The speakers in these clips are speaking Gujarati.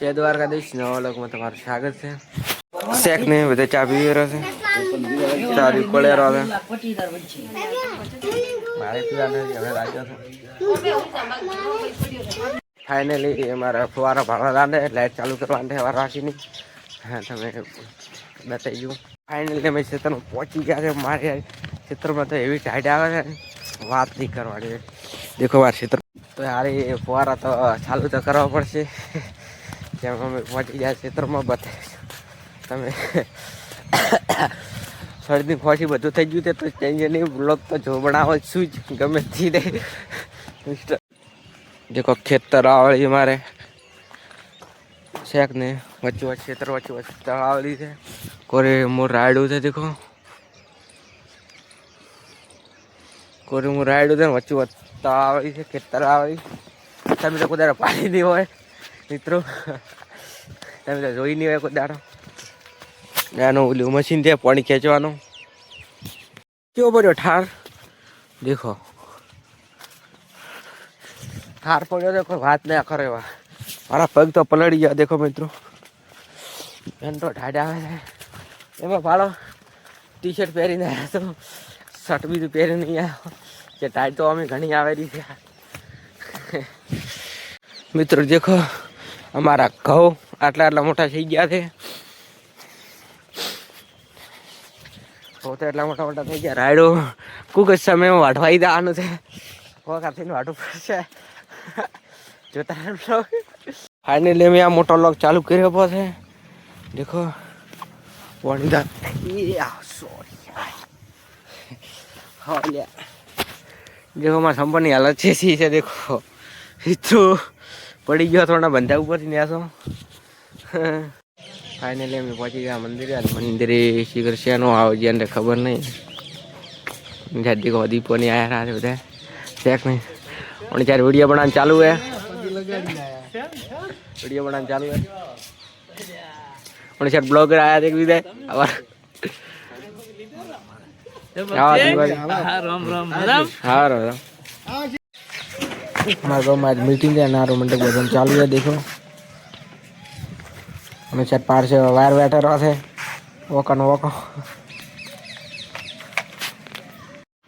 જય દ્વારકાધીશ. નવા લોકમાં તમારું સ્વાગત છે. શેક ને બધા ચા પીવી રહ્યો છે. ચા બી રહ્યો મારે પીવાનું ફાઇનલી અમારા ફુવારા ભાડવા લાંડે લાઈટ ચાલુ કરવા માટે વાર રાખીની. હા, તમે બતાવી ગયું ફાઇનલી અમે ક્ષેત્રમાં પહોંચી ગયા છે. મારે ક્ષેત્રમાં તો એવી ટાઈટ આવે છે વાત નહીં કરવાની. દેખો મારા ક્ષેત્ર તો યાર ફુવારા તો ચાલુ તો કરવા પડશે. જેમ અમે પહોંચી ગયા ક્ષેત્રમાં બધે તમે શરદી ખોસી બધું થઈ ગયું તે તો ચેન્જ નહીં બ્લોગ તો જો બનાવો શું જ, ગમે તે મિસ્ટર દેખો ખેતર આવડી મારે. શેક ને વચ્ચે વચ્ચે ખેતર વચ્ચે વચ્ચે તળાવડી છે. કોરે મોર રાયડું છે દેખો. કોરે મોર રાયડું છે વચ્ચે વચ્ચે તળાવડી છે, ખેતર આવડી. તમે તો કોઈ પાણી નહીં હોય. મિત્રો, તમે તો જોઈ નહીં હોય કોઈ દાડો. એનું ઓલું મશીન છે, પાણી ખેંચવાનું. કેવો પડ્યો ઠાર? દેખો. ઠાર પડ્યો તો કોઈ વાત ના કરે એવા. મારા પગ તો પલળી ગયા, દેખો મિત્રો. તો ઠાડ આવે છે. એમાં ભાડો ટી શર્ટ પહેરીને આવ્યા તો શર્ટ બીજું પહેરી નહીં આવ્યો. કે ટાઈટ તો અમે ઘણી આવેલી છે. મિત્રો, દેખો. અમારા ઘઉં આટલા આટલા મોટા થઈ ગયા છે. પોતે એટલા મોટા મોટા થઈ ગયા. રાયડો કુક જ સમય વાઢવાઈ દેવાનું છે. વખત વાઢવું પડશે. જોતા ફાઇનલી મેં આ મોટો લોક ચાલુ કર્યો પો છે. દેખો. પાણી દા સોરી દેખો, મારા સંપરની હાલત છે સી છે, દેખો. તો પડી ગયો થોડા બંધા ઉપરથી ન્યા છો ફાઇનલી અમે પહોંચી ગયા મંદિરે. અને મંદિરે શ્રી શેનો આવે છે એને ખબર નહીં. જાતિ દેખો દીપોની આયા છે બધા. ચેક નહીં. પણ ચાર વીડિયો બનાવવાનું ચાલુ હે. વીડિયો બનાવવાનું ચાલુ હે. પણ ચાર બ્લોગર આયા દેખ દીધા આવા. રામ રામ. રામ. હા રો हमारे गाँव में आज मीटिंग है नारो मंडप भजन चालू है देखो અમે ચાર પાર છે વાર બેઠા રહો છે વોકો નો વોકો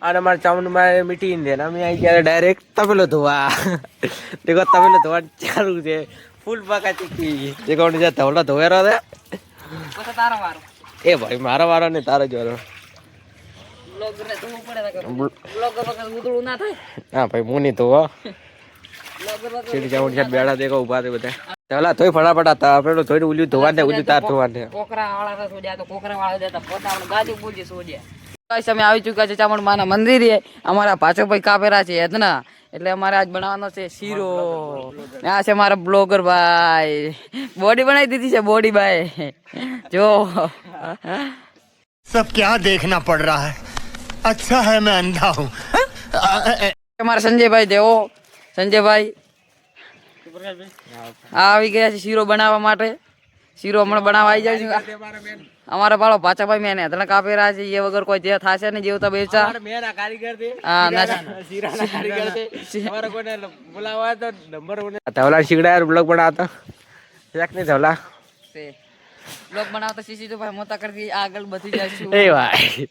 અને મારા ચામુંડ માં મીટિંગ દે ને અમે આવી ગયા ડાયરેક્ટ તપેલો ધોવા દેખો તપેલો ધોવા ચાલુ છે ફૂલ પાકા ચીકી દેખો જ્યાં ધવલા ધોયા રહો છે એ ભાઈ મારો વારો ને તારો જ વારો હા ભાઈ હું નહીં ધોવા સીડી જાઉં છે બેડા દેખો ઉભા છે બધા ચાલા તોય ફટાફટ હતા આપણે થોડું ઉલ્યું ધોવા દે ઉલ્યું તાર ધોવા દે કોકરા વાળા સોડ્યા તો કોકરા વાળા દેતા પોતા ગાદી પૂજી સોડ્યા ગાઈસ અમે આવી ચુક્યા છે ચામુંડ માના મંદિરે અમારા પાછો ભાઈ કાપેરા છે એદના એટલે અમારે આજ બનાવવાનો છે શીરો ને આ છે મારા બ્લોગર ભાઈ બોડી બનાવી દીધી છે બોડી ભાઈ જો सब क्या देखना पड़ रहा है अच्छा है मैं अंधा हूँ અમારા સંજયભાઈ દેવો સંજયભાઈ. આ આવી ગયા છે શીરો બનાવવા માટે. શીરો હમણાં બનાવવા આવી જાય છે. અમારા બાળો પાછાભાઈ મેં એને રહ્યા છે. એ વગર કોઈ જે થશે ને જેવું તો બેચા. મેરા કારીગર દે હા ના શીરાના કારીગર દે અમારે કોઈને બોલાવા તો નંબર ધવલા શીગડા બ્લોગ બનાવતા. એક નહીં ધવલા. બ્લોગ બનાવતા સીસી તો ભાઈ મોટા કરતી આગળ બધી જાય છે. એ ભાઈ.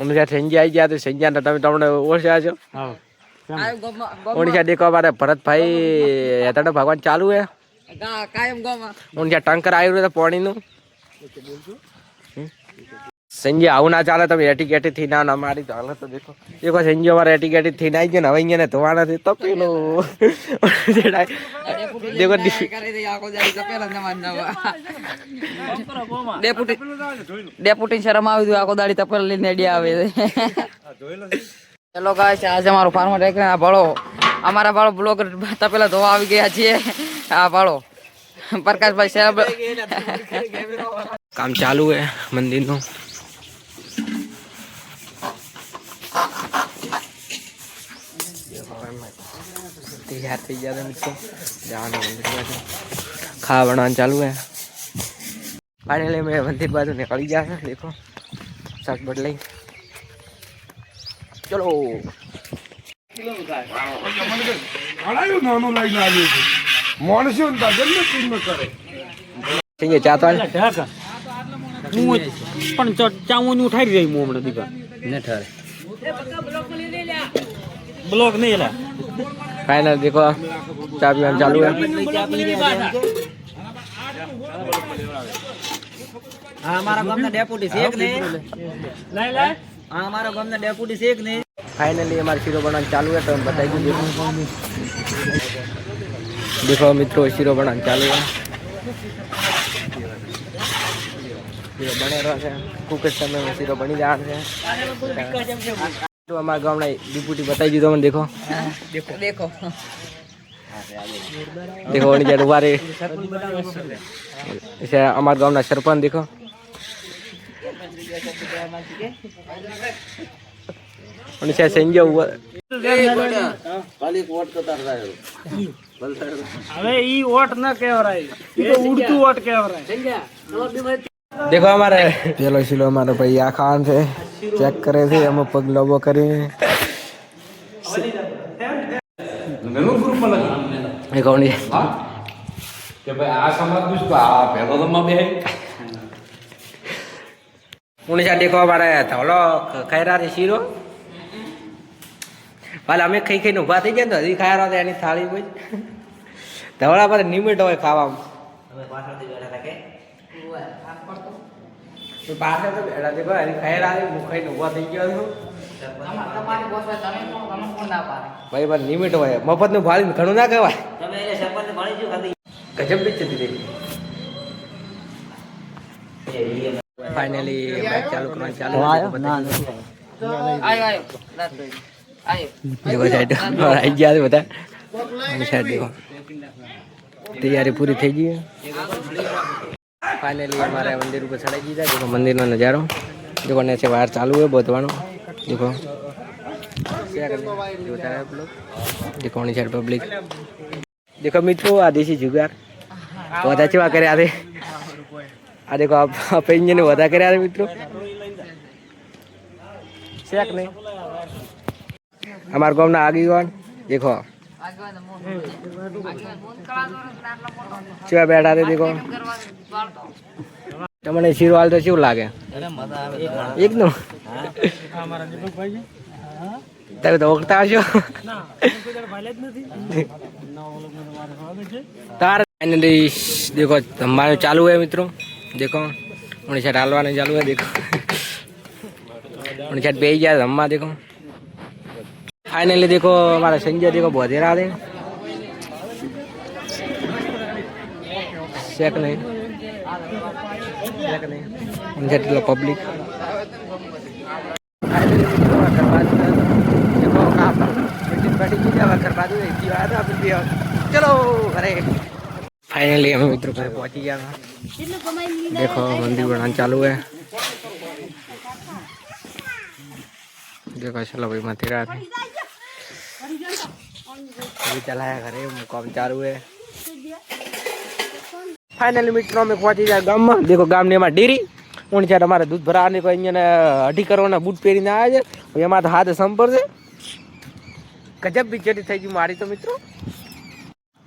અમે જ્યાં સંજય આવી ગયા તો સંજય ને તમે તમને ઓળખ્યા છો આવ્યો ઓની દેખો અમારે ભરતભાઈ હેતાડો ભગવાન ચાલુ હે. કાયમ ગોમાં. ઓને ટંકર આવ્યું છે પાણીનું. સંજય આવું ના ચાલે તમે એટી કેટી થી ના મારી તો હાલત તો દેખો. દેખો સંજય અમારે એટી કેટી થી ના ગયો ને હવે અહીંયા ધોવાના છે તો પેલું દેખો તો ડેપુટી શરમ આવી દઉં આખો દાડી તપેલ લઈને આવે. છે? ચલો ગાય આજે અમારો ફાર્મર ટેક આ ભાળો અમારા ભાળો બ્લોગર તપેલા ધોવા આવી ગયા છીએ. આ ભાળો પ્રકાશભાઈ સાહેબ કામ ચાલુ હે મંદિરનું. તૈયાર થઈ ગયા મિત્રો. જવાનું મંદિર ચાલુ હે. ફાઇનલી મેં મંદિર બાજુ નીકળી ગયા દેખો. શર્ટ બદલાઈ ચલો. છું સિંગે ચાતો ઢાકા હું પણ ચાવું ઉઠાડી રહી હું હમણાં દીપા ને ઠરે બ્લોક નહીં એલા ફાઇનલ દેખો ચા પીવાનું ચાલુ હે આ અમારા ગામના ડેપ્યુટી છે એક નહીં? આ અમારા ગામના ડેપ્યુટી છે કે નહીં? ફાઇનલી અમારે શીરો બનાવવાનું ચાલુ હે તો અમે બતાવી દીધું. દેખો મિત્રો શીરો બનાવવાનું ચાલુ હે શીરો બને રહ્યો છે. કુક જ સમયમાં શીરો બની જવાનો છે. તો અમારા ગામના ડિપ્યુટી બતાવી દીધો મને દેખો. દેખો. દેખો ઓની જ્યારે ઊભા રહી. છે અમારા ગામના સરપંચ દેખો. અને છે સંજય ઊભા હવે ઈ ઓટ ન કહેવરાય એ તો ઉડતું ઓટ કહેવરાય દેખો અમારે. પેલો શીલો અમારો ભાઈ આ ખાન છે. ચેક કરે છે અમે પગ લોબો કરીને. એ કોણ છે? કે ભાઈ આ સમાજ દુષ્ટ આ તો માં બે. ઉણી દેખો અમારે ધોલો ખાઈ ખૈરા શીરો? હાલ અમે ખાઈ ખાઈને ઊભા થઈ ગયા ને હજી ખાયા હતા એની થાળી કોઈ ધવળા પર નિમિટ હોય ખાવામાં. હોય, ના નિમિટ હોય. મફતનું ભાડીને ઘણું ના કહેવાય ગજબ બી ચતી હતી ફાઇનલી બાઇક ચાલુ કરવાનું ચાલુ આયો? આયો રાત ભાઈ. સાઈડ આવી ગયા બધા. સાઈડ દેખો તૈયારી પૂરી થઈ ગઈ ફાઇનલી અમારે મંદિર ઉપર ચડાઈ દીધા. દેખો મંદિરનો નજારો. દેખો ને છે વાર ચાલુ હોય બોધવાનો. દેખો. સાઈડ પબ્લિક દેખો મિત્રો આ દેશી જુગાર. બધા ચેવા કર્યા છે? આ દેખો, આ પેન્જને વધા કર્યા મિત્રો. શેક નહીં. અમારા ગામના આગેવાન, દેખો. ચેવા બેઠા છે, દેખો. તમને શીરો હાલ તો કેવું લાગે? એકદમ. તમે તો ઓળખતા હશો. તાર દેખો તમારું ચાલુ હોય મિત્રો. देखो उन्हें शायद हालवाने चालू है देखो उन्हें शायद बेच गया जम्मा देखो फाइनली देखो हमारा संजय देखो बहुत देर दे शेक नहीं शेक नहीं उनसे तो पब्लिक देखो काम मीटिंग बैठी की जावा करवा दो एक ही बात है, फिर भी आओ। चलो अरे फाइनली हम मित्रों घर पहुंच गया था देखो मंदिर बनाना चालू है देखो चलो भाई मत रहा अभी चलाया घरे काम चालू है ફાઇનલી મિત્રો અમે પહોંચી ગયા ગામમાં દેખો ગામની એમાં ડેરી ઉણ છે અમારે દૂધ ભરાવાની કોઈ અહીંયા અઢી કરવાના બૂટ પહેરીને આવ્યા છે એમાં તો હાથ સંપર છે ગજબ બિચરી થઈ ગઈ મારી તો મિત્રો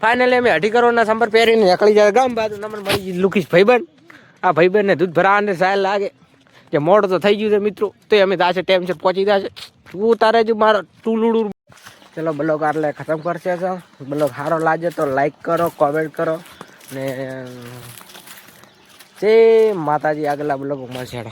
ફાઇનલી અમે અઢી કરોડના સંપર પહેરીને નીકળી જાય ગામ બાજુ નંબર મળી ગઈ લુકીશ ભાઈબંધ. આ ભાઈબંધને દૂધ ભરાવાને સાયલ લાગે. કે મોડ તો થઈ ગયું છે મિત્રો. તો અમે તાશે ટાઈમ છે પહોંચી જશે તું તારે જ મારો ટુલુડું ચલો બ્લોગ આટલે ખતમ કરશે તો બ્લોગ સારો લાગે તો લાઈક કરો કોમેન્ટ કરો. ને જે માતાજી. આગલા બ્લોગ મળશે.